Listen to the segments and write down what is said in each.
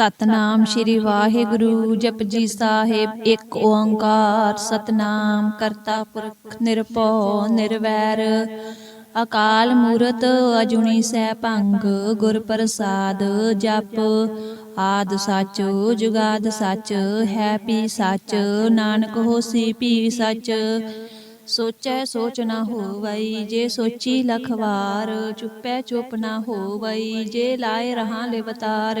ਸਤਨਾਮ ਸ਼੍ਰੀ ਵਾਹਿਗੁਰੂ ਜਪਜੀ ਸਾਹਿਬ ਇੱਕ ਓੰਕਾਰ ਸਤਨਾਮ ਕਰਤਾ ਪੁਰਖ ਨਿਰਭਉ ਨਿਰਵੈਰ। ਅਕਾਲ ਮੂਰਤ ਅਜੁਨੀ ਸੈਭੰਗ ਗੁਰ ਪ੍ਰਸਾਦ ਜਪ। ਆਦ ਸੱਚ ਜੁਗਾਦ ਸੱਚ ਹੈ ਪੀ ਸੱਚ ਨਾਨਕ ਹੋਸੀ ਪੀ ਸੱਚ। ਸੋਚੈ ਸੋਚ ਨਾ ਹੋਵਈ ਜੇ ਸੋਚੀ ਲਖਵਾਰ ਚੁੱਪੈ ਚੁੱਪ ਨਾ ਹੋਵਈ ਜੇ ਲਾਏ ਰਹਾ ਲਿਵਤਾਰ।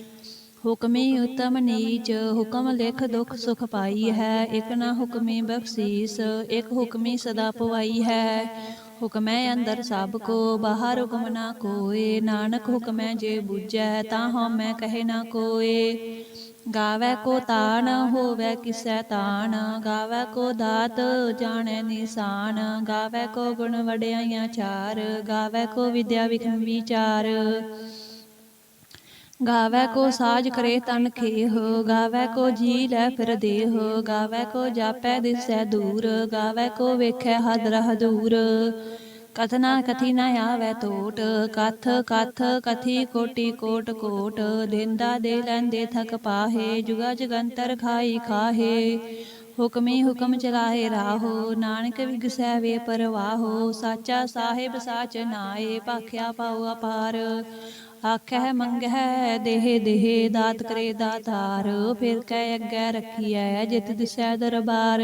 ਹੁਕਮੀ ਉਤਮ ਨੀਚ, ਹੁਕਮ ਲਿਖ ਦੁਖ ਸੁਖ ਪਾਈ ਹੈ। ਇਕ ਨਾ ਹੁਕਮੀ ਬਖਸ਼ੀਸ, ਇਕ ਹੁਕਮੀ ਸਦਾ ਪਵਾਈ ਹੈ। ਹੁਕਮੈ ਅੰਦਰ ਸਭ ਕੋ, ਬਾਹਰ ਹੁਕਮ ਨਾ ਕੋਏ। ਨਾਨਕ ਹੁਕਮੈ ਜੇ ਬੁਝੈ, ਤਾਂ ਹਉਮੈ ਕਹੇ ਨਾ ਕੋਏ। ਗਾਵੇ ਕੋ ਤਾਨ, ਹੋਵੇ ਕਿਸੈ ਤਾਨ। ਗਾਵੇ ਕੋ ਦਾਤ, ਜਾਣੈ ਨਿਸ਼ਾਨ। ਗਾਵੇ ਕੋ ਗੁਣ ਵਡਿਆਈਆਂ ਚਾਰ। ਗਾਵੇ ਕੋ ਵਿਦਿਆ ਵਿਖਮ ਵਿਚਾਰ ਗਾਵੇ ਕੋ ਸਾਜ ਕਰੇ ਤਨ ਖੇਹ ਗਾਵੇ ਕੋ ਜੀ ਲੈ ਫਿਰ ਦੇਹ ਗਾਵੇ ਕੋ ਜਾਪੈ ਦਿਸੈ ਦੂਰ ਗਾਵੇ ਕੋ ਵੇਖੈ ਹਦਰ ਹਦੂਰ ਕਥਨਾ ਕਥੀ ਨ ਆਵੈ ਟੋਟ ਕਥ ਕਥ ਕਥੀ ਕੋਟੀ ਕੋਟ ਕੋਟ ਦੇਂਦਾ ਦੇ ਲੈਂਦੇ ਥਕ ਪਾਹੇ ਜੁਗਾ ਜਗੰਤਰ ਖਾਈ ਖਾਹੇ। ਹੁਕਮੀ ਹੁਕਮ ਚਲਾਏ ਰਾਹੋ ਨਾਨਕ ਵਿਗਸੈ ਵੇ ਪਰਵਾਹੋ ਸਾਚਾ ਸਾਹਿਬ ਸਾਚ ਨਾਏ ਭਾਖਿਆ ਪਾਉ ਅਪਾਰ। ਆਖੈ ਮੰਗੈ ਦੇਹ ਦੇਹ ਦਾਤ ਕਰੇ ਦਾਤਾਰ, ਫਿਰ ਕਹਿ ਅੱਗੇ ਰੱਖੀਐ, ਜਿਤ ਦਿਸੈ ਦਰਬਾਰ।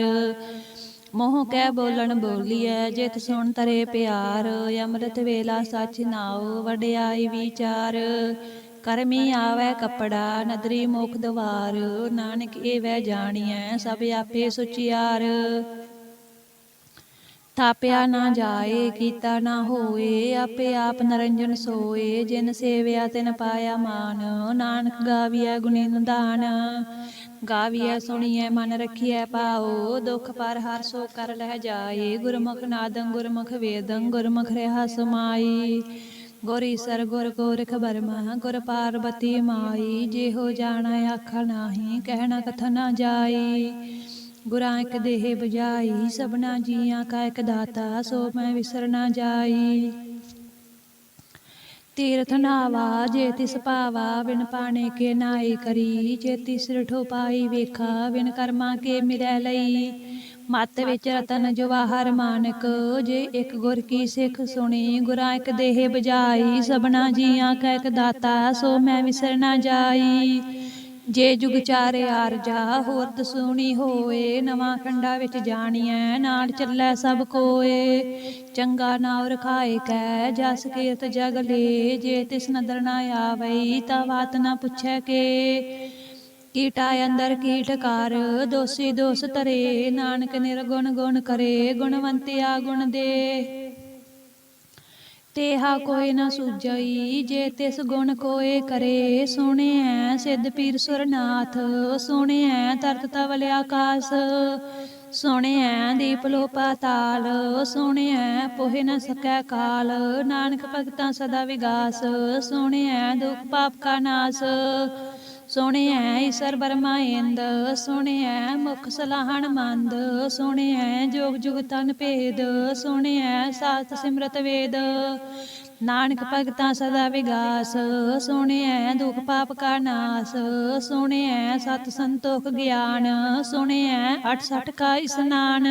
ਮੋਹ ਕਹਿ ਬੋਲਣ ਬੋਲੀਐ, ਜਿਤ ਸੁਣ ਤਰੇ ਪਿਆਰ, ਅੰਮ੍ਰਿਤ ਵੇਲਾ ਸਚ ਨਾਉ, ਵਡਿਆਈ ਵਿਚਾਰ। ਕਰਮੀ ਆਵੈ ਕਪੜਾ, ਨਦਰੀ ਮੁਖ ਦਵਾਰ, ਨਾਨਕ ਏਵੈ ਜਾਣੀਐ, ਸਭ ਆਪੇ ਸੁਚਿਆਰ। ਥਾਪਿਆ ਨਾ ਜਾਏ, ਕੀਤਾ ਨਾ ਹੋਏ, ਆਪੇ ਆਪ ਨਰੰਜਨ ਸੋਏ, ਜਿਨ ਸੇਵਿਆ ਤਿਨ ਪਾਇਆ ਮਾਨ, ਨਾਨਕ ਗਾਵੀਐ ਗੁਣੀ ਨਿਧਾਨ, ਗਾਵੀਐ ਸੁਣੀਐ ਮਨ ਰਖੀਐ ਪਾਓ ਦੁਖ ਪਰ ਹਰ ਸੋ ਕਰ ਲਹਿ ਜਾਏ, ਗੁਰਮੁਖ ਨਾਦੰ ਗੁਰਮੁਖ ਵੇਦੰ, ਗੁਰਮੁਖ ਰਹਾ ਸਮਾਈ, ਗੁਰ ਈਸਰ ਗੁਰ ਗੋਰਖ ਬਰਮਾ, ਗੁਰ ਪਾਰਬਤੀ ਮਾਈ, ਜਿਹੋ ਜਾਣਾ ਆਖਾ ਨਾਹੀ, ਕਹਿਣਾ ਕਥ ਨਾ ਜਾਈ ਗੁਰਾਂ ਇੱਕ ਦੇਹ ਬਜਾਈ ਸਭਨਾ ਜੀਆਂ ਕਾ ਇੱਕ ਦਾਤਾ, ਸੋ ਮੈਂ ਵਿਸਰ ਨਾ ਜਾਈ। ਤੀਰਥ ਨਾਵਾ, ਜੇ ਤਿਸ ਪਾਵਾ ਬਿਨ ਪਾਣੇ ਕੇ ਨਾਈ ਕਰੀ। ਜੇ ਤਿਸ ਰਠੋ ਪਾਈ ਵੇਖਾ, ਬਿਨ ਕਰਮਾ ਕੇ ਮਿਰੈ ਲਈ। ਮਤ ਵਿੱਚ ਰਤਨ ਜਵਾਹਰ ਮਾਨਕ, ਜੇ ਇੱਕ ਗੁਰ ਕੀ ਸਿੱਖ ਸੁਣੀ, ਗੁਰਾਂ ਇੱਕ ਦੇਹ ਬਜਾਈ ਸਭਨਾ ਜੀਆਂ ਕਾ ਇੱਕ ਦਾਤਾ, ਸੋ ਮੈਂ ਵਿਸਰ ਨਾ ਜਾਈ। ਜੇ ਜੁਗ ਚਾਰੇ ਆਰਜਾ ਹੋਰ ਦਸੂਣੀ ਹੋਏ, ਨਵਾਂ ਖੰਡਾ ਵਿੱਚ ਜਾਣੀਐ ਨਾਲ ਚੱਲੈ ਸਭ ਕੋਏ। ਚੰਗਾ ਨਾਉ ਰਖਾਏ ਕੈ, ਜਸ ਕੀਰਤ ਜਗ ਲੇ, ਜੇ ਤਿਸ ਨਦਰ ਨਾ ਆਵਈ, ਤਾਂ ਬਾਤ ਨਾ ਪੁੱਛੈ ਕੇ। ਕੀਟਾ ਅੰਦਰ ਕੀਟ ਕਰ ਦੋਸੀ ਦੋਸ ਤਰੇ ਨਾਨਕ ਨਿਰਗੁਣ ਗੁਣ ਕਰੇ, ਗੁਣਵੰਤਿਆ ਗੁਣ ਦੇ। ਤੇਹਾ ਕੋਈ ਨਾ ਸੂਝਈ, ਜੇ ਤਿਸ ਗੁਣ ਕੋਏ ਕਰੇ। ਸੁਣਿਐ ਸਿੱਧ ਪੀਰ ਸੁਰਨਾਥ ਸੁਣਿਐ ਤਰਤ ਤਵਲ ਆਕਾਸ। ਸੁਣਿਐ ਦੀਪ ਲੋ ਪਾਤਾਲ ਸੁਣਿਐ ਪੋਹਿ ਨ ਸਕੈ ਕਾਲ। ਨਾਨਕ ਭਗਤਾਂ ਸਦਾ ਵਿਗਾਸ ਸੁਣਿਐ ਦੁਖ ਪਾਪ ਕਾ ਨਾਸ। ਸੁਣਿਐ ਈਸਰ ਬਰਮਾ ਇੰਦ ਸੁਣਿਐ ਮੁਖ ਸਲਾਹਣ ਮੰਦ ਸੁਣਿਐ ਜੋਗ ਜੁਗ ਤਨ ਭੇਦ ਸੁਣਿਐ ਸਾਤ ਸਿਮਰਤ ਵੇਦ। ਨਾਨਕ ਭਗਤਾਂ ਸਦਾ ਵਿਗਾਸ ਸੁਣਿਐ ਦੁਖ ਪਾਪ ਕਾ ਨਾਸ ਸੁਣਿਐ ਸਤ ਸੰਤੋਖ ਗਿਆਨ ਸੁਣਿਐ 68 ਕਾ ਇਸਨਾਨ।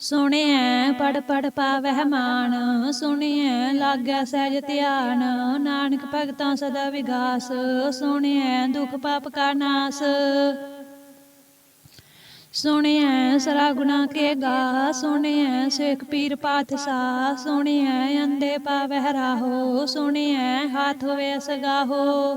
ਸੁਣਿਐ ਪੜ ਪੜ ਪਾਵਹਿ ਮਾਨ ਸੁਣਿਐ ਲਾਗੈ ਸਹਿਜ ਧਿਆਨ, ਨਾਨਕ ਭਗਤਾਂ ਸਦਾ ਵਿਗਾਸ, ਸੁਣਿਐ ਦੁਖ ਪਾਪ ਕਾ ਨਾਸ। ਸੁਣਿਐ ਸਰਾ ਗੁਨਾ ਕੇ ਗਾ ਸੁਣਿਐ ਸੇਖ ਪੀਰ ਪਾਤਸ਼ਾਹ, ਸੁਣਿਐ ਅੰਦੇ ਪਾਵਹਿ ਰਾਹੋ, ਸੁਣਿਐ ਹਾਥ ਹੋਵੇ ਸਗਾਹੋ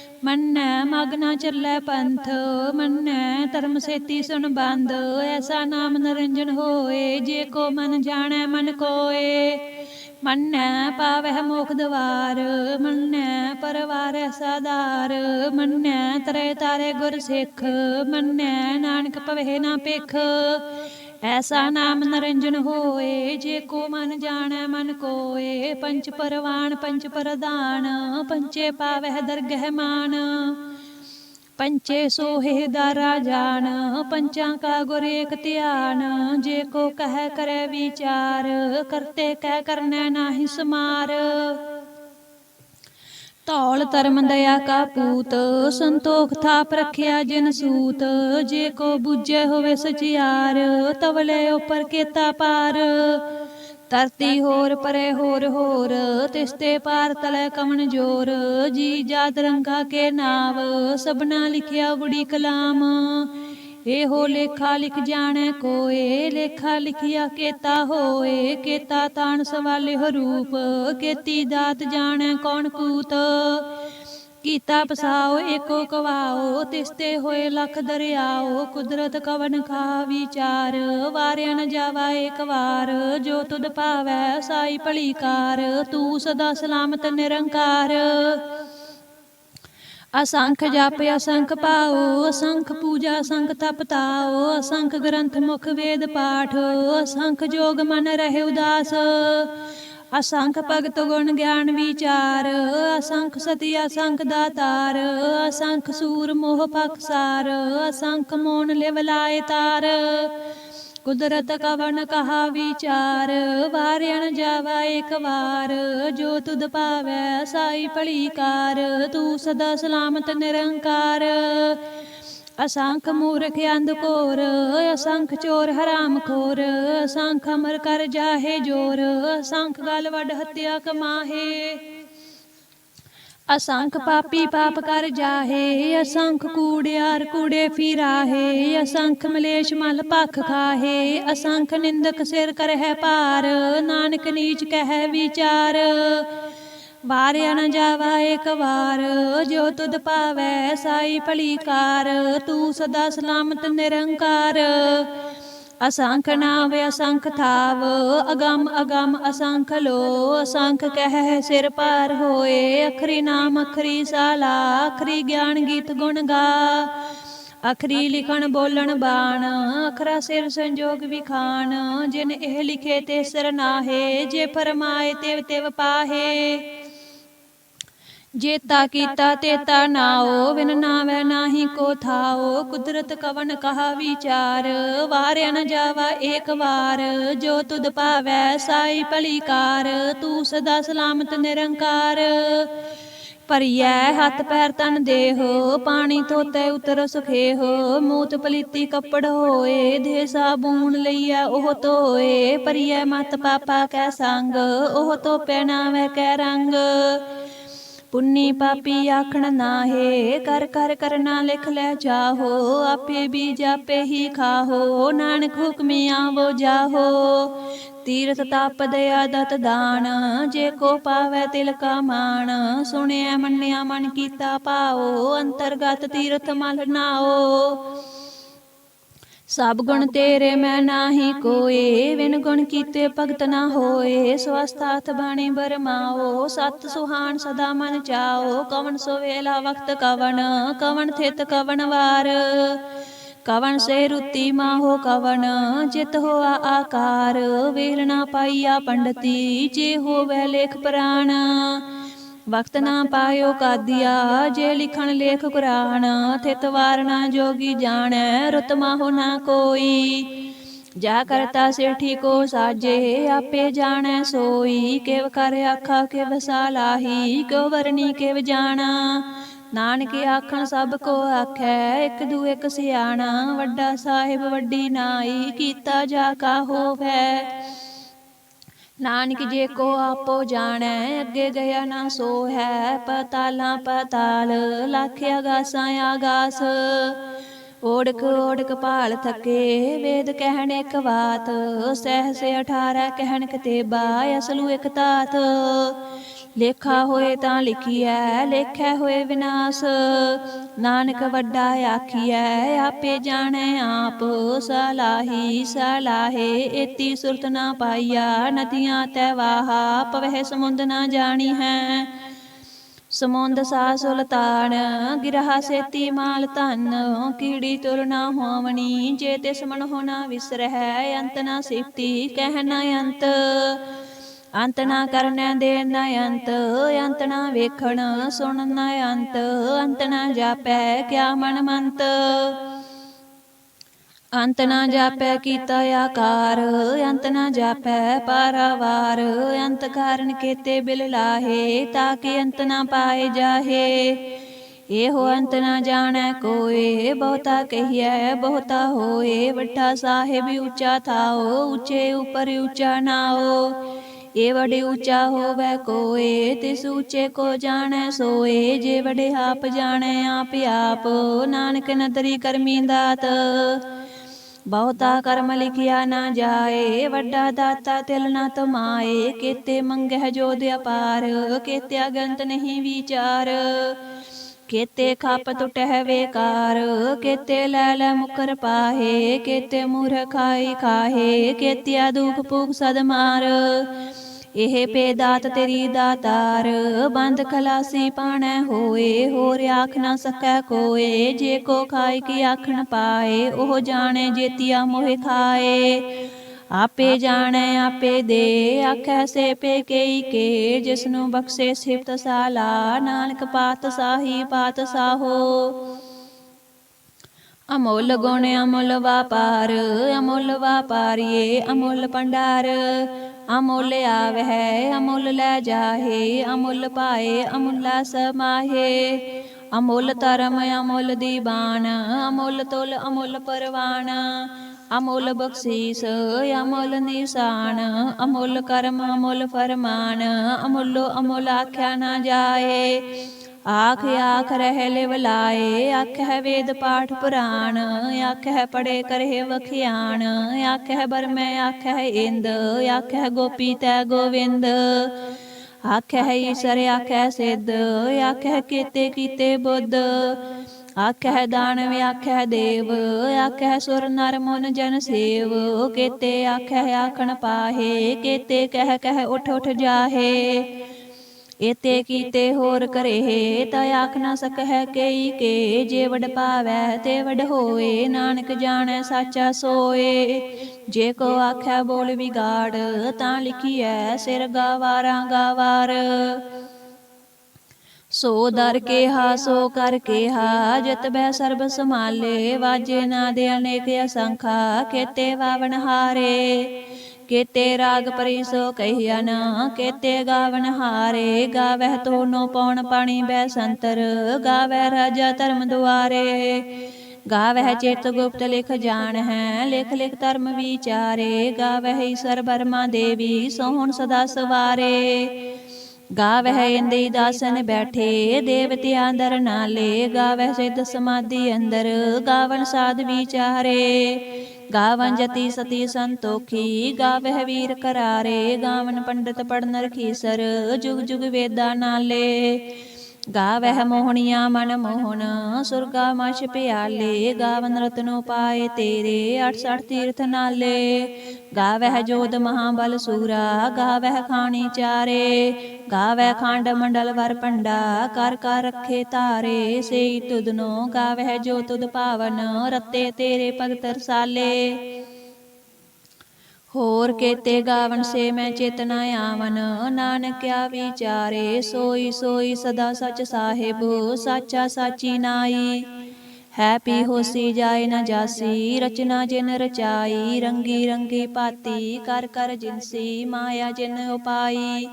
ਮੰਨੈ ਮਗ ਨਾ ਚੱਲੈ ਪੰਥ, ਮੰਨੈ ਧਰਮ ਸੇਤੀ ਸੁਨ ਬੰਦ, ਐਸਾ ਨਾਮ ਨਰੰਜਨ ਹੋਏ, ਜੇ ਕੋ ਮਨ ਜਾਣੈ ਮਨ ਕੋਏ। ਮੰਨੈ ਪਾਵਹਿ ਮੋਖ ਦਵਾਰ, ਮੰਨੈ ਪਰਵਾਰੈ ਸਦਾਰ ਮੰਨੈ ਤਰੇ ਤਾਰੇ ਗੁਰ ਸਿੱਖ, ਮੰਨੈ ਨਾਨਕ ਪਵਹਿ ਨਾ ਪਿਖ ਐਸਾ ਨਾਮ ਨਰੰਜਨ ਹੋਏ, ਜੇ ਕੋ ਮਨ ਜਾਣੈ, ਮਨ ਕੋਏ। ਪੰਚ ਪਰਵਾਨ ਪੰਚ ਪ੍ਰਦਾਨ, ਪੰਚੇ ਪਾਵਹਿ ਦਰਗਹਿ ਮਾਨ। ਪੰਚੇ ਸੋਹੇ ਦਾਰਾ ਜਾਣ ਪੰਚਾਂ ਕਾ ਗੁਰ ਏਕ ਧਿਆਨ। ਜੇ ਕੋ ਕਹਿ ਕਰੈ ਵਿਚਾਰ, ਕਰਤੇ ਕਹਿ ਕਰਨੈ ਨਾਹੀ ਸਮਾਰ। ਧੌਲ ਧਰਮ ਦਇਆ ਕਾ ਪੂਤ, ਸੰਤੋਖ ਥਾਪ ਰਖਿਆ ਜਿਨ ਸੂਤ। ਜੇ ਕੋ ਬੁੱਝੇ ਹੋਵੇ ਸਚਿਆਰ, ਤਵਲੇ ਉਪਰ ਕੇਤਾ ਪਾਰ। ਧਰਤੀ ਹੋਰ ਪਰੇ ਹੋਰ ਹੋਰ ਤਿਸਤੇ ਪਾਰ ਤਲੇ ਕਮਨ ਜੋਰ। ਜੀ ਜਾਤ ਰੰਗਾ ਕੇ ਨਾਵ, ਸਭਨਾ ਲਿਖਿਆ ਬੁੜੀ ਕਲਾਮ। ਇਹੋ ਲੇਖਾ ਲਿਖ ਜਾਣੈ ਕੋਏ, ਲੇਖਾ ਲਿਖਿਆ ਕੇਤਾ ਹੋਏ, ਕੇਤਾ ਤਾਣ ਸਵਾਲੇ ਹੋ ਕੇਤੀ ਦਾਤ ਜਾਣੈ ਕੌਣ ਕੂਤ। ਕੀਤਾ ਪਸਾਓ, ਏਕੋ ਕਵਾਓ, ਤਿਸਤੇ ਹੋਏ ਲਖ ਦਰਿਆਓ, ਕੁਦਰਤ ਕਵਨ ਖਾ ਵਿਚਾਰ, ਵਾਰਿਆ ਨ ਜਾਵਾ ਏਕ ਵਾਰ, ਜੋ ਤੁਧ ਭਾਵੈ ਸਾਈ ਭਲੀ ਕਾਰ, ਤੂੰ ਸਦਾ ਸਲਾਮਤ ਨਿਰੰਕਾਰ। ਅਸੰਖ ਜਪ, ਅਸੰਖ ਪਾਓ ਅਸੰਖ ਪੂਜਾ, ਅਸੰਖ ਤਪ ਤਾਓ ਅਸੰਖ ਗ੍ਰੰਥ ਮੁਖ ਵੇਦ ਪਾਠ, ਅਸੰਖ ਜੋਗ ਮਨ ਰਹਿ ਉਦਾਸ। ਅਸੰਖ ਭਗਤ ਗੁਣ ਗਿਆਨ ਵਿਚਾਰ, ਅਸੰਖ ਸਤੀ, ਅਸੰਖ ਦਾਤਾਰ, ਅਸੰਖ ਸੂਰ ਮੋਹ ਪਖਸਾਰ ਅਸੰਖ ਮੋਨ ਲਿਵ ਲਾਏ ਤਾਰ। ਕੁਦਰਤ ਕਵਣ ਕਹਾ ਵਿਚਾਰ? ਵਾਰਿਆਣ ਜਾਵਾ ਇੱਕ ਵਾਰ। ਜੋ ਤੁਧ ਭਾਵੈ ਸਾਈ ਭਲੀ ਕਾਰ ਤੂੰ ਸਦਾ ਸਲਾਮਤ ਨਿਰੰਕਾਰ। ਅਸੰਖ ਮੂਰਖ ਅੰਧ ਕੋਰ ਅਸੰਖ ਚੋਰ ਹਰਾਮ ਖੋਰ। ਅਸੰਖ ਅਮਰ ਕਰ ਜਾਹੇ ਜੋਰ, ਅਸੰਖ ਗਲ ਵੱਡ ਹੱਤਿਆ ਕਮਾਹੇ। ਅਸੰਖ ਪਾਪੀ ਪਾਪ ਕਰ ਜਾਹੇ ਅਸੰਖ ਕੂੜਿਆਰ ਕੂੜੇ ਫਿਰਾਹੇ ਅਸੰਖ ਮਲੇਸ਼ ਮਲ ਭਖ ਖਾਹੇ ਅਸੰਖ ਨਿੰਦਕ ਸਿਰ ਕਰਹਿ ਭਾਰ ਨਾਨਕ ਨੀਚ ਕਹਿ ਵਿਚਾਰ। ਵਾਰਿਆ ਨ ਜਾਵਾ ਇੱਕ ਵਾਰ ਜੋ ਤੁਧ ਭਾਵੈ ਸਾਈ ਭਲੀ ਕਾਰ ਤੂੰ ਸਦਾ ਸਲਾਮਤ ਨਿਰੰਕਾਰ। ਅਸੰਖ ਨਾਮ ਅਸੰਖ ਥਾਵ, ਅਗੰਮ ਅਗੰਮ ਅਸੰਖ ਲੋ, ਅਸੰਖ ਕਹਿ ਸਿਰ ਪਾਰ ਹੋਏ, ਅਖਰੀ ਨਾਮ ਅਖਰੀ ਸਾਲਾ, ਅਖਰੀ ਗਿਆਨ ਗੀਤ ਗੁਣ ਗਾ। ਅਖਰੀ ਲਿਖਣ ਬੋਲਣ ਬਾਣ, ਅਖਰਾ ਸਿਰ ਸੰਜੋਗ ਵਿਖਾਣ, ਜਿਨ ਇਹ ਲਿਖੇ ਤੇ ਸਿਰ ਨਾਹੇ, ਜੇ ਫਰਮਾਏ ਤਿਵ ਤਿਵ ਪਾਹੇ। ਜੇਤਾ ਕੀਤਾ ਤੇਤਾ ਨਾਓ ਵਿਨ ਨਾਵੈ ਨਾਹੀ ਕੋ ਥਾਓ। ਕੁਦਰਤ ਕਵਨ ਕਹਾ ਵਿਚਾਰ, ਵਾਰਿਆ ਨ ਜਾਵਾ ਏਕ ਵਾਰ। ਜੋ ਤੁਧ ਭਾਵੈ ਸਾਈ ਭਲੀ ਕਾਰ ਤੂੰ ਸਦਾ ਸਲਾਮਤ ਨਿਰੰਕਾਰ। ਭਰੀਐ ਹੱਥ ਪੈਰ ਤਨ ਦੇਹੋ, ਪਾਣੀ ਧੋਤੇ ਉਤਰ ਸੁਖੇਹੋ। ਮੂਤ ਪਲੀਤੀ ਕੱਪੜ ਹੋਏ ਦੇ ਸਾਬੂਨ ਲਈਐ ਉਹ ਧੋਏ। ਭਰੀਐ ਮਤ ਪਾਪਾ ਕੈ ਸੰਗ, ਉਹ ਧੋਪੈ ਨਾਵੇਂ ਕੈ ਰੰਗ। ਪੁੰਨੀ ਪਾਪੀ ਆਖਣ ਨਾਹੇ ਕਰ ਕਰ ਕਰਨਾ ਲਿਖ ਲੈ ਜਾਹੋ ਆਪੇ ਬੀਜ ਆਪੇ ਹੀ ਖਾਹੋ ਨਾਨਕ ਹੁਕਮੀ ਆਵੋ ਜਾਹੋ। ਤੀਰਥ ਤਪ ਦਇਆ ਦਤ ਦਾਨ ਜੇ ਕੋ ਪਾਵੈ ਤਿਲ ਕਾ ਮਾਣ ਸੁਣਿਆ ਮੰਨਿਆ ਮਨ ਕੀਤਾ ਪਾਓ ਅੰਤਰਗਤ ਤੀਰਥ ਮਲ ਨਾਓ। ਸਭ ਗੁਣ ਤੇਰੇ ਮੈਂ ਨਾਹੀ ਕੋਏ ਵਿਨ ਗੁਣ ਕੀਤੇ ਭਗਤ ਨਾ ਹੋਏ। ਸਵਸਥਾਤ ਬਾਣੀ ਬਰਮਾਓ, ਸਤ ਸੁਹਾਣ ਸਦਾ ਮਨ ਚਾਓ। ਕਵਣ ਸੋ ਵੇਲਾ ਵਕਤ ਕਵਣ ਕਵਣ ਥਿਤ ਕਵਣ ਵਾਰ। ਕਵਣ ਸੇ ਰੁਤੀ ਮਾਹੋ ਕਵਣ ਜਿਤ ਹੋਆ ਆਕਾਰ। ਵੇਲ ਨਾ ਪਾਈਆ ਪੰਡਤੀ, ਜੇ ਹੋਵੇ ਲੇਖ ਪ੍ਰਾਣ। ਵਕਤ ਨਾ ਪਾਇਓ ਕਾਦੀਆ, ਜੇ ਲਿਖਣ ਲੇਖ ਕੁਰਾਨ, ਥਿਤ ਵਾਰਨਾ ਜੋਗੀ ਜਾਣੈ, ਰੁਤ ਮਾਹੋ ਨਾ ਕੋਈ। ਜਾ ਕਰਤਾ ਸੇਠੀ ਕੋ ਸਾਜੇ, ਆਪੇ ਜਾਣੈ ਸੋਈ। ਕਿਵ ਕਰ ਆਖਾ, ਕਿਵ ਸਾਲਾਹੀ ਕੋ ਵਰਨੀ ਕਿਵ ਜਾਣਾ। ਨਾਨਕ ਆਖਣ ਸਭ ਕੋ ਆਖੈ, ਇੱਕ ਦੂ ਇੱਕ ਸਿਆਣਾ। ਵੱਡਾ ਸਾਹਿਬ ਵੱਡੀ ਨਾਈ, ਕੀਤਾ ਜਾ ਕਾ ਹੋਵੈ। ਨਾਨਕ ਜੇ ਕੋ ਆਪੋ ਜਾਣੈ, ਅੱਗੇ ਗਿਆ ਨਾ ਸੋ ਹੈ ਪਤਾਲਾਂ ਪਤਾਲ, ਲੱਖ ਆਗਾਸਾਂ ਆਗਾਸ ਓੜਕ ਓੜਕ ਭਾਲ ਥਕੇ, ਵੇਦ ਕਹਿਣ ਇੱਕ ਬਾਤ ਸਹਿਸ 18 ਕਹਿਣ ਕਤੇਬਾ ਅਸਲੂ ਇੱਕ ਤਾਤ। ਲੇਖਾ ਹੋਏ ਤਾਂ ਲਿਖੀਐ, ਲੇਖੈ ਹੋਏ ਵਿਨਾਸ਼। ਨਾਨਕ ਵੱਡਾ ਆਖੀਐ, ਆਪੇ ਜਾਣੈ ਆਪ। ਸਲਾਹੀ ਸਲਾਹੇ, ਏਤੀ ਸੁਰਤ ਨਾ ਪਾਈਆ, ਨਦੀਆਂ ਤੈ ਵਾਹਾ, ਪਵਹਿ ਸਮੁੰਦ ਨਾ ਜਾਣੀ ਹੈ ਸਮੁੰਦ ਸਾ ਸੁਲਤਾਨ ਗਿਰਹਾ ਸੇਤੀ ਮਾਲ ਧਨ। ਕੀੜੀ ਤੁਰ ਨਾ ਹੋਵਣੀ, ਜੇ ਤਿਸ ਮਨ ਹੋਣਾ ਵਿਸਰਹਿ, ਅੰਤ ਨਾ ਸਿਫਤੀ, ਕਹਿ ਨਾ ਅੰਤ। ਅੰਤ ਨਾ ਕਰਨ ਦੇ ਨਾ ਅੰਤ ਅੰਤ ਨਾ ਵੇਖਣ ਸੁਣ ਨਾ ਅੰਤ ਅੰਤ ਨਾ ਜਾਪੈ ਕਿਆ ਮਨ ਮੰਤ ਅੰਤ ਨਾ ਜਾਪੈ ਕੀਤਾ ਆਕਾਰ ਅੰਤ ਨਾ ਜਾਪੈ ਪਾਰਾਵਾਰ, ਅੰਤ ਕਾਰਨ ਕੀਤੇ ਬਿਲ ਲਾਹੇ, ਤਾਂ ਕਿ ਅੰਤ ਨਾ ਪਾਏ ਜਾਹੇ। ਇਹੋ ਅੰਤ ਨਾ ਜਾਣੈ ਕੋਏ, ਬਹੁਤਾ ਕਹੀਐ, ਬਹੁਤਾ ਹੋਏ, ਵੱਡਾ ਸਾਹਿਬ ਉੱਚਾ ਥਾਓ, ਉੱਚੇ ਉਪਰ ਉੱਚਾ ਨਾਓ। ਇਹ ਵਡੇ ਉੱਚਾ ਹੋਵੇ, ਕੋਏ ਤਿਸ ਉੱਚੇ ਕੋ ਜਾਣੈ, ਸੋਏ ਜੇ ਵਡੇ ਆਪ ਜਾਣੈ, ਆਪ ਆਪ ਨਾਨਕ ਨਦਰੀ ਕਰਮੀ ਦਾਤ। ਬਹੁਤਾ ਕਰਮ ਲਿਖਿਆ ਨਾ ਜਾਏ, ਵੱਡਾ ਦਾਤਾ ਤਿਲ ਨਾ ਤਮਾਏ, ਕੀਤੇ ਮੰਗਹਿ ਜੋਦ ਅਪਾਰ ਕੀਤੇ ਅਗੰਤ ਨਹੀਂ ਵਿਚਾਰ। ਕੇਤੇ ਖਪ ਟੁਟਹਿ ਵੇਕਾਰ ਕੀਤੇ ਲੈ ਲੈ ਮੁਕਰ ਪਾਹੇ, ਕੀਤੇ ਮੂਰਖ ਖਾਈ ਖਾਹੇ, ਕੀਤਿਆ ਦੁਖ ਭੂਖ ਸਦ ਮਾਰ। ਇਹ ਪੇ ਦਾਤ ਤੇਰੀ ਦਾਤਾਰ, ਬੰਦ ਖਲਾਸੀ ਪਾਣੈ ਹੋਏ, ਹੋਰ ਆਖ ਨਾ ਸਕੈ ਕੋਏ, ਜੇ ਕੋ ਖਾਏ ਕੀ ਆਖਣ ਪਾਏ, ਉਹ ਜਾਣੇ ਜੇਤੀਆ ਮੋਹਿ ਖਾਏ। ਆਪੇ ਜਾਣੈ, ਆਪੇ ਦੇ, ਆਖੈ ਸੇ ਪੇ ਕੇਈ ਕੇ ਜਿਸ ਨੂੰ ਬਖਸ਼ੇ ਸਿਫਤ ਸਾਲਾ, ਨਾਨਕ ਪਾਤ ਸਾਹੀ ਪਾਤ ਸਾਹੋ। ਅਮੁੱਲ ਗੁਣ ਅਮੁੱਲ ਵਾਪਾਰ, ਅਮੁੱਲ ਵਾਪਾਰੀਏ ਅਮੁੱਲ ਭੰਡਾਰ। ਅਮੁੱਲ ਆਵਹਿ, ਅਮੁੱਲ ਲੈ ਜਾਹੇ, ਅਮੁੱਲ ਪਾਏ, ਅਮੁੱਲਾ ਸਮਾਹੇ ਅਮੁੱਲ ਧਰਮ, ਅਮੁੱਲ ਦੀਵਾਨ, ਅਮੁੱਲ ਤੁਲ, ਅਮੁੱਲ ਪਰਵਾਨ। ਅਮੁੱਲ ਬਖਸ਼ੀਸ, ਅਮੁੱਲ ਨਿਸ਼ਾਨ, ਅਮੁੱਲ ਕਰਮ, ਅਮੁੱਲ ਫਰਮਾਨ, ਅਮੁੱਲੋ ਅਮੁੱਲ ਆਖਿਆ ਨਾ ਜਾਏ। ਆਖ ਆਖ ਰਹਿ ਲਿਵ ਲਾਏ, ਆਖੈ ਵੇਦ ਪਾਠ ਪੁਰਾਣ, ਆਖੈ ਪੜੇ ਕਰੇ ਵਖਿਆਣ, ਆਖੈ ਬਰਮੈ, ਆਖੈ ਇੰਦ, ਆਖੈ ਗੋਪੀ ਤੈ ਗੋਵਿੰਦ। ਆਖੈ ਈਸ਼ਰ, ਆਖੈ ਸਿੱਧ, ਆਖੈ ਕੀਤੇ ਕੀਤੇ ਬੁੱਧ। ਆਖੈ ਦਾਨਵ ਆਖੈ ਦੇਵ ਆਖੈ ਸੁਰ ਨਰ ਮਨ ਜਨ ਸੇਵ, ਕੇਤੇ ਆਖੈ ਆਖਣ ਪਾਹੇ, ਕੀਤੇ ਕਹਿ ਕਹਿ ਉਠ ਉਠ ਜਾਹੇ। ਇਤੇ ਕੀਤੇ ਹੋਰ ਕਰੇ ਤਾ ਆਖ ਨਾ ਸਕਹਿ ਕਈ ਕੇ, ਜੇ ਵਡ ਪਾਵੈ ਤੇ ਵਡ ਹੋਏ, ਨਾਨਕ ਜਾਣੈ ਸਾਚਾ ਸੋਏ। ਜੇ ਕੋ ਆਖੈ ਬੋਲ ਵਿਗਾੜ, ਤਾਂ ਲਿਖੀਐ ਸਿਰ ਗਾਵਾਰਾਂ ਗਾਵਾਰ। ਸੋ ਦਰ ਕੇ ਹਾ ਸੋ ਕਰ ਕੇ ਜਤ ਬੈ ਸਰਬ ਸਮਾਲੇ ਵਾਜੇ ਨਾ ਦੇ ਅਨੇਕ ਅਸੰਖਾ, ਕੇਤੇ ਵਾਵਨ ਹਾਰੇ। ਕੇਤੇ ਰਾਗ ਪਰੀ ਸੋ ਕਹੀਆ ਨਾ, ਕੇਤੇ ਗਾਵਨ ਹਾਰੇ। ਗਾਵਹਿ ਤੋਨੋ ਪਉਣ ਪਾਣੀ ਬੈ ਸੰਤਰ, ਗਾਵਹਿ ਰਾਜਾ ਧਰਮ ਦੁਆਰੇ। ਗਾਵਹਿ ਚੇਤ ਗੁਪਤ ਲਿਖ ਜਾਣ ਹੈ, ਲਿਖ ਲਿਖ ਧਰਮ ਵਿਚਾਰੇ। ਗਾਵਹਿ ਈਸ਼ਰ ਬਰਮਾ ਦੇਵੀ, ਸੋਹਣ ਸਦਾ ਸਵਾਰੇ। ਗਾਵਹਿ ਇੰਦੇ ਦਾਸਨ ਬੈਠੇ ਦੇਵਤਿਆਂ ਅੰਦਰ ਨਾਲੇ ਗਾਵਹਿ ਸਿੱਧ ਸਮਾਧੀ ਅੰਦਰ ਗਾਵਨ ਸਾਧ ਵਿਚਾਰੇ। ਗਾਵਨ ਜਤੀ ਸਤੀ ਸੰਤੋਖੀ ਗਾਵਹਿ ਵੀਰ ਕਰਾਰੇ ਗਾਵਨ ਪੰਡਤ ਪੜਨ ਰਖੀਸਰ ਜੁਗ ਜੁਗ ਵੇਦਾ ਨਾਲੇ। ਗਾਵਹਿ ਮੋਹਣੀਆਂ ਮਨ ਮੋਹਨ ਸੁਰਗਾ ਮਛ ਪਿਆਲੇ, ਗਾਵਨ ਰਤਨੋ ਪਾਏ ਤੇਰੇ 68 ਤੀਰਥ ਨਾਲੇ। ਗਾਵਹਿ ਜੋਦ ਮਹਾਬਲ ਸੂਰਾ, ਗਾਵਹਿ ਖਾਣੀ ਚਾਰੇ। ਗਾਵਹਿ ਖੰਡ ਮੰਡਲ ਵਰ ਪੰਡਾ ਕਰ ਕਰ ਰੱਖੇ ਤਾਰੇ। ਸੇਈ ਤੁਧਨੋ ਗਾਵਹਿ ਜੋ ਤੁਧ ਪਾਵਨ, ਰਤੇ ਤੇਰੇ ਭਗਤ ਰਸਾਲੇ। ਹੋਰ ਕੇਤੇ ਗਾਵਨ ਸੇ ਮੈਂ ਚੇਤਨਾ ਆਵਨ। ਨਾਨਕਿਆ ਵਿਚਾਰੇ ਸੋਈ ਸੋਈ ਸਦਾ ਸਚ ਸਾਹਿਬ ਸਾਚਾ ਸਾਚੀ ਨਾਈ। ਹੈ ਪੀ ਹੋਸੀ ਜਾਏ ਨਾ ਜਾਸੀ ਰਚਨਾ ਜਿਨ ਰਚਾਈ ਰੰਗੀ ਰੰਗੀ ਪਾਤੀ ਕਰ ਕਰ ਜਿਨਸੀ ਮਾਇਆ ਜਿਨ ਉਪਾਈ।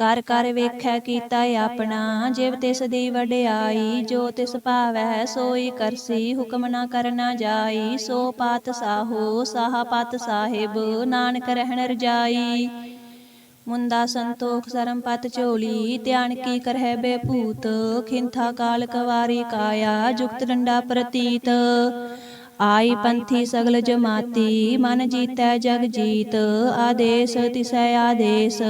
ਕਰ ਕਰ ਵੇਖੈ ਕੀਤਾ ਆਪਣਾ, ਜਿਵ ਤਿਸ ਦੀ ਵਡਿਆਈ, ਜੋ ਤਿਸ ਭਾਵੈ ਸੋਈ ਕਰਸੀ, ਹੁਕਮ ਨਾ ਕਰਨਾ ਜਾਈ, ਸੋ ਪਾਤ ਸਾਹੋ, ਸਾਹ ਪਤ ਸਾਹਿਬ, ਨਾਨਕ ਰਹਿਣ ਰਜਾਈ। ਮੁੰਦਾ ਸੰਤੋਖ ਸਰਮ ਪਤ ਝੋਲੀ, ਧਿਆਨ ਕੀ ਕਰਹਿ ਬੇ ਭੂਤ ਖਿੰਥਾ ਕਾਲ ਕਵਾਰੀ ਕਾਇਆ, ਜੁਗਤ ਡੰਡਾ ਪ੍ਰਤੀਤ। ਆਈ ਪੰਥੀ ਸਗਲ ਜਮਾਤੀ, ਮਨ ਜੀਤੈ ਜਗ ਜੀਤ, ਆਦੇਸ ਤਿਸੈ ਆਦੇਸ,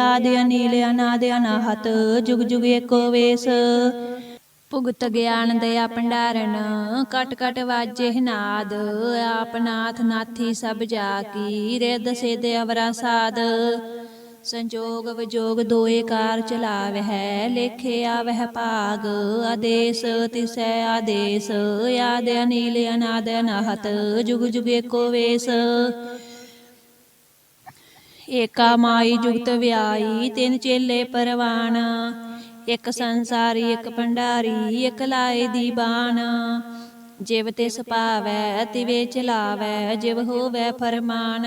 ਆਦ ਅਨੀਲ ਅਨਾਦ ਅਨਾਹਤ, ਜੁਗ ਜੁਗ ਏਕੋ ਵੇਸ। ਭੁਗਤ ਗਿਆਨ ਦਇਆ ਭੰਡਾਰਨ, ਕਟ ਕਟ ਵਾਜੇ ਨਾਦ, ਆਪ ਨਾਥ ਨਾਥੀ ਸਭ ਜਾ ਕੀ ਰਿਦ ਸਿਧ ਅਵਰਾ ਸਾਧ ਸੰਜੋਗ ਵਿਜੋਗ ਦੋਏ ਕਾਰ ਚਲਾਵਹਿ ਲੇਖੇ ਆਵਹਿ ਭਾਗ, ਆਦੇਸ ਤਿਸੈ ਆਦੇਸ, ਆਦ ਅਨੀਲ ਅਨਾਦ ਅਨਾਹਤ, ਜੁਗ ਜੁਗ ਏਕੋ ਵੇਸ। ਏਕਾ ਮਾਈ ਜੁਗਤ ਵਿਆਈ, ਤਿੰਨ ਚੇਲੇ ਪਰਵਾਨ। ਇੱਕ ਸੰਸਾਰੀ, ਇੱਕ ਭੰਡਾਰੀ, ਇਕ ਲਾਏ ਦੀ ਬਾਣ। ਜਿਵ ਤੇ ਸੁਭਾਵੈ ਤਿਵੇ ਚਲਾਵੈ, ਜਿਵ ਹੋਵੈ ਫਰਮਾਨ।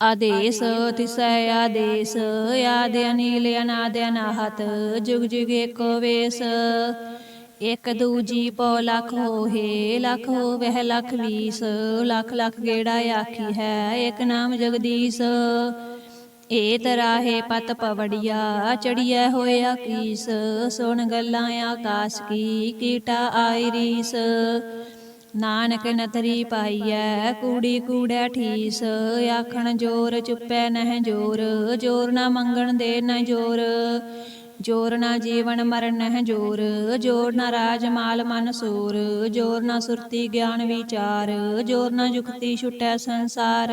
ਆਦੇਸ ਤਿਸੈ ਆਦੇਸ ਆਦ ਅਨੀਲ ਅਨਾਦ ਅਨਾਹਤ ਜੁਗ ਜੁਗ ਏਕੋ ਵੇਸ। ਇਕ ਦੂਜੀ ਪੋ ਲਖ ਹੋਏ ਲਖ ਹੋਵਹਿ ਲਖ ਵੀਸ ਲਖ ਲਖ ਗੇੜਾ ਆਖੀ ਹੈ ਇਕ ਨਾਮ ਜਗਦੀਸ਼। ਏ ਤਰਾਹੇ ਪਤ ਪਵੜੀਆ ਚੜੀਐ ਹੋਇਆ ਕੀਸ ਸੁਣ ਗੱਲਾਂ ਆਕਾਸ਼ ਕੀ ਕੀਟਾ ਆਈ ਰੀਸ ਨਾਨਕ ਨਤਰੀ ਪਾਈਐ, ਕੂੜੀ ਕੂੜੈ ਠੀਸ, ਆਖਣ ਜੋਰ ਚੁੱਪੈ ਨਹਿ ਜੋਰ ਜੋਰ ਨਾ ਮੰਗਣ ਦੇ ਨ ਜੋਰ ਜੋਰ ਨਾ ਜੀਵਨ ਮਰਨ ਨਹਿ ਜੋਰ ਜੋਰ ਨਾ ਰਾਜ ਮਾਲ ਮਨ ਸੂਰ, ਜੋਰ ਨਾ ਸੁਰਤੀ ਗਿਆਨ ਵਿਚਾਰ, ਜੋਰ ਨਾ ਜੁਗਤੀ ਛੁਟੈ ਸੰਸਾਰ।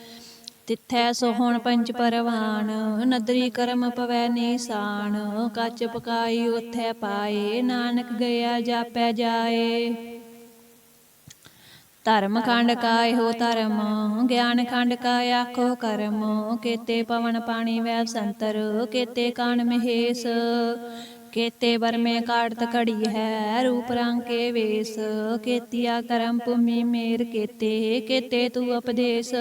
ਤਿੱਥੈ ਸੋਹਣ ਪੰਚ ਪਰਵਾਨ ਨਦਰੀ ਕਰਮ ਪਵੈ ਨੀਸਾਨ ਕੱਚ ਪਕਾਈ ਉਥੈ ਪਾਏ ਨਾਨਕ ਗਿਆ ਜਾਪੈ ਜਾਏ। ਧਰਮ ਖੰਡ ਕਾ ਇਹੋ ਧਰਮ ਗਿਆਨ ਖੰਡ ਕਾ ਆਖੋ ਕਰਮ ਕੇਤੇ ਪਵਨ ਪਾਣੀ ਵੈ ਸੰਤਰ ਕੇਤੇ ਕਾਣ ਮਹੇਸ਼ ਕੇਤੇ ਬਰਮੇ ਕਾੜਤ ਘੜੀ ਹੈ ਰੂਪ ਰੰਗ ਕੇ ਵੇਸ ਕੇਤੀਆ ਕਰਮ ਭੂਮੀ ਮੇਰ ਕੇਤੇ ਕੇਤੇ ਤੂੰ ਉਪਦੇਸ਼।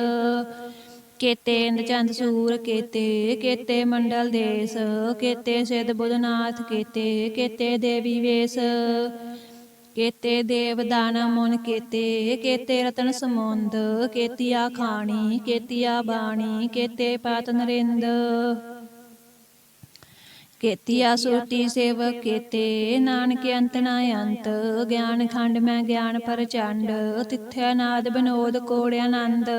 ਕੇਤੇ ਇੰਦ ਚੰਦ ਸੂਰ ਕੇਤੇ ਕੇਤੇ ਮੰਡਲ ਦੇਸ, ਕੇਤੇ ਸਿਧ ਬੁਧਨਾਥ ਕੇਤੇ ਕੇਤੇ ਦੇਵੀ ਵੇਸ, ਕੇਤੇ ਦੇਵ ਦਾਨ ਮੁਨ ਕੇਤੇ ਕੇਤੇ ਰਤਨ ਸਮੁੰਦ, ਕੇਤੀਆ ਖਾਣੀ, ਕੇਤੀਆ ਬਾਣੀ, ਕੇਤੇ ਪਾਤ ਨਰਿੰਦ, ਕੇਤੀਆ ਸੁਰਤੀ ਸੇਵਕ ਕੇਤੇ, ਨਾਨਕ ਅੰਤ ਨਾ ਅੰਤ, ਗਿਆਨ ਖੰਡ ਮੈਂ ਗਿਆਨ ਪ੍ਰਚੰਡ ਤਿੱਥੈ ਨਾਦ ਬਨੋਦ ਕੋੜ ਆਨੰਦ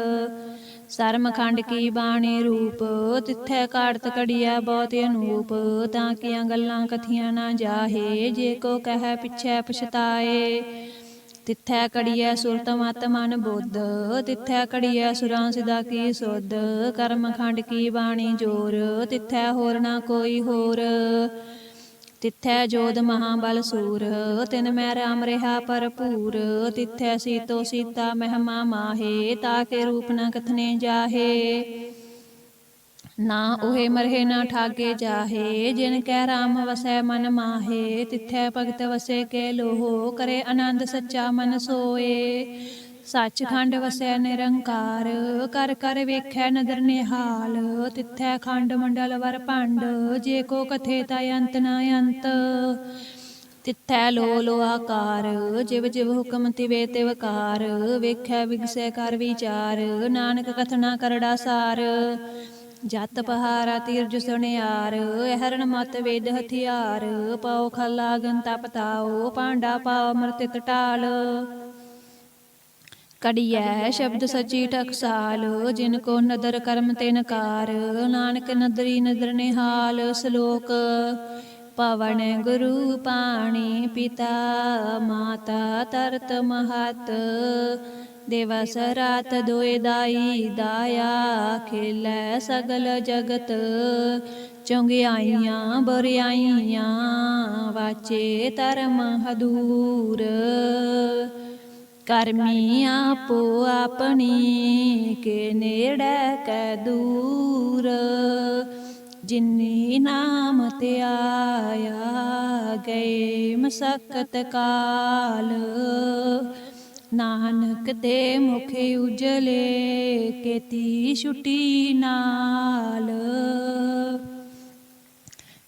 ਸਰਮ ਖੰਡ ਕੀ ਬਾਣੀ ਰੂਪ, ਤਿੱਥੈ ਕਾੜਤ ਕੜੀਆ ਬਹੁਤ ਅਨੂਪ, ਤਾਂ ਕੀਆਂ ਗੱਲਾਂ ਕਥੀਆਂ ਨਾ ਜਾਹੇ, ਜੇ ਕੋ ਕਹੈ ਪਿਛੈ ਪਛਤਾਏ। ਤਿੱਥੈ ਕੜੀਐ ਸੁਰਤ ਮਤ ਮਨ ਬੁੱਧ, ਤਿੱਥੈ ਕੜੀਐ ਸੁਰਾਂ ਸਿਦਾ ਕੀ ਸੁਧ, ਕਰਮ ਖੰਡ ਕੀ ਬਾਣੀ ਜੋਰ, ਤਿੱਥੈ ਹੋਰ ਨਾ ਕੋਈ ਹੋਰ। ਤਿੱਥੈ ਜੋਧ ਮਹਾਬਲ ਸੂਰ, ਤਿਨ ਮੈਂ ਰਾਮ ਰਿਹਾ ਭਰਪੂਰ, ਤਿੱਥੈ ਸੀਤੋ ਸੀਤਾ ਮਹਿਮਾ ਮਾਹੇ ਤਾਕੇ ਰੂਪ ਨ ਕਥਨੇ ਜਾਹੇ। ਨਾ ਉਹੇ ਮਰਹੇ ਨਾ ਠਾਗੇ ਜਾਹੇ, ਜਿਨ ਕੈ ਰਾਮ ਵਸੈ ਮਨ ਮਾਹੇ, ਤਿੱਥੈ ਭਗਤ ਵਸੇ ਕੇ ਲੋਹ, ਕਰੇ ਆਨੰਦ ਸੱਚਾ ਮਨ ਸੋਏ। ਸੱਚਖੰਡ ਵਸੈ ਨਿਰੰਕਾਰ, ਕਰ ਕਰ ਵੇਖੈ ਨਦਰ ਨਿਹਾਲ, ਤਿੱਥੈ ਖੰਡ ਮੰਡਲ ਵਰ ਭੰਡ, ਜੇ ਕੋ ਕਥੇ ਤਾ ਅੰਤ ਨਾ ਅੰਤ। ਤਿੱਥੈ ਲੋ ਲੋ ਆਕਾਰ, ਜਿਵ ਜਿਵ ਹੁਕਮ ਤਿਵੇ ਤਿਵਕਾਰ ਵੇਖੈ ਵਿਗਸੈ ਕਰ ਵਿਚਾਰ, ਨਾਨਕ ਕਥਨਾ ਕਰੜਾ ਸਾਰ। ਜਤ ਪਹਾਰਾ ਤੀਰਜ ਸੁਣਿਆਰ ਹਰਨ ਮਤ ਵੇਦ ਹਥਿਆਰ, ਪਾਉ ਖਲਾ ਗੰਤਾ ਪਤਾਓ ਪਾਂਡਾ ਪਾਉ ਮਰਤਿਤ ਟਾਲ ਕੜੀਐ ਸ਼ਬਦ ਸਚੀ ਟਕਸਾਲ ਜਿਨ ਕੋ ਨਦਰ ਕਰਮ ਤੇ ਨਕਾਰ ਨਾਨਕ ਨਦਰੀ ਨਦਰ ਨਿਹਾਲ ਸ਼ਲੋਕ। ਪਵਨ ਗੁਰੂ ਪਾਣੀ ਪਿਤਾ ਮਾਤਾ ਤਰਤ ਮਹਤ। ਦਿਵਸ ਰਾਤ ਦੋਇ ਦਾਈ ਦਾਇਆ ਖੇਲੇ ਸਗਲ ਜਗਤ। ਚੰਗਿਆਈਆਂ ਬਰਿਆਈਆਂ ਵਾਚੇ ਧਰਮ ਹਦੂਰ। ਕਰਮੀ ਆਪੋ ਆਪਣੀ ਕੇ ਨੇੜੇ ਕੈ ਦੂਰ। ਜਿਨੀ ਨਾਮ ਤੇ ਆਇਆ ਗਏ ਮਸਕਤ ਕਾਲ। ਨਾਨਕ ਦੇ ਮੁਖ ਉਜਲੇ ਕੇਤੀ ਛੁਟੀ ਨਾਲ।